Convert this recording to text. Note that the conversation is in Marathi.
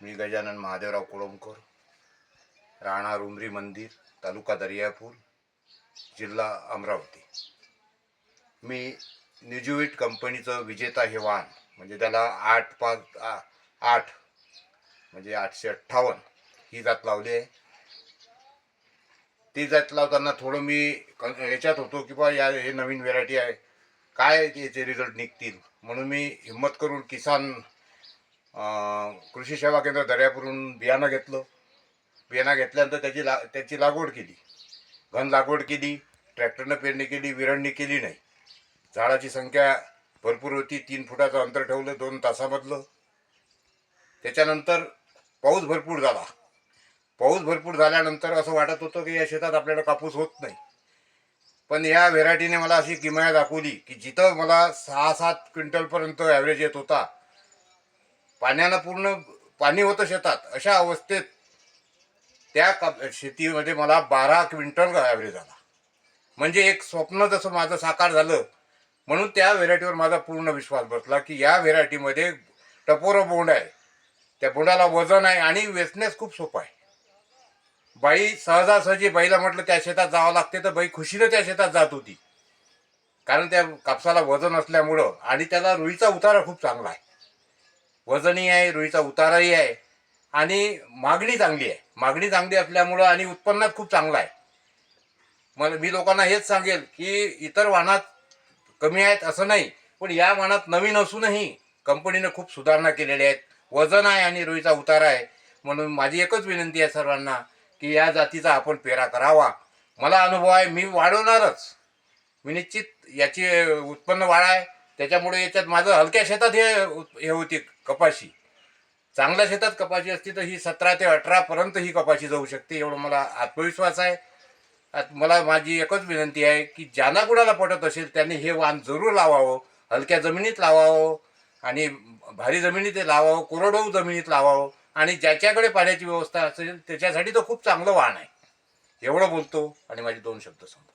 मी गजानन महादेवराव कोळंबकर राहणार उमरी मंदिर तालुका दर्यापूर जिल्हा अमरावती. मी न्यूजुविट कंपनीचं विजेता हे वाहन म्हणजे त्याला आठ पाच आठ म्हणजे आठशे अठ्ठावन्न ही जात लावली आहे. ती जात लावताना थोडं मी याच्यात होतो की बा या हे नवीन व्हेरायटी आहे. काय याचे रिझल्ट निघतील? म्हणून मी हिंमत करून किसान कृषी सेवा केंद्र दर्यापूरून बियाणं घेतलं. बियाणं घेतल्यानंतर त्याची ला त्याची लागवड केली. घन लागवड केली ट्रॅक्टरनं पेरणी केली विरळणी केली नाही. झाडाची संख्या भरपूर होती तीन फुटाचं अंतर ठेवलं दोन तासामधलं. त्याच्यानंतर पाऊस भरपूर झाला. पाऊस भरपूर झाल्यानंतर असं वाटत होतं की या शेतात आपल्याला कापूस होत नाही. पण या व्हेरायटीने मला अशी किमया दाखवली की जिथं मला सहा सात क्विंटलपर्यंत ॲव्हरेज येत होता पाण्यानं पूर्ण पाणी होतं शेतात. अशा अवस्थेत त्या काप शेतीमध्ये मला बारा क्विंटल ॲव्हरेज आला म्हणजे एक स्वप्न जसं माझं साकार झालं म्हणून त्या व्हेरायटीवर माझा पूर्ण विश्वास बसला की या व्हेरायटीमध्ये टपोरं बोंड आहे. त्या बोंडाला वजन आहे आणि वेचण्यास खूप सोपं आहे. बाई सहजासहजी बाईला म्हटलं त्या शेतात जावं लागते. तर बाई खुशीनं त्या शेतात जात होती. कारण त्या कापसाला वजन असल्यामुळं आणि त्याला रुईचा उतारा खूप चांगला आहे. वजनही आहे रुईचा उताराही आहे. आणि मागणी चांगली आहे. मागणी चांगली असल्यामुळं आणि उत्पन्नात खूप चांगलं आहे. मला मी लोकांना हेच सांगेल की इतर वाहनात कमी आहेत असं नाही पण या वाहनात नवीन असूनही कंपनीनं खूप सुधारणा केलेल्या आहेत. वजन आहे आणि रुईचा उतारा आहे. म्हणून माझी एकच विनंती आहे सर्वांना की या जातीचा आपण पेरा करावा. मला अनुभव आहे मी वाढवणारच. मी निश्चित याची उत्पन्न वाढ आहे त्याच्यामुळे याच्यात माझं हलक्या शेतात हे हे होती कपाशी. चांगल्या शेतात कपाशी असती तर ही सतरा ते अठरापर्यंत ही कपाशी जाऊ शकते एवढं मला आत्मविश्वास आहे. आत- मला माझी एकच विनंती आहे की ज्यांना कुणाला पटत असेल त्यांनी हे वाण जरूर लावावं हलक्या जमिनीत लावावं आणि भारी जमिनीत ते लावावं कोरडवाहू जमिनीत लावावं आणि ज्याच्याकडे पाण्याची व्यवस्था असेल त्याच्यासाठी तर खूप चांगलं वाण आहे. एवढं बोलतो आणि माझे दोन शब्द सांगतो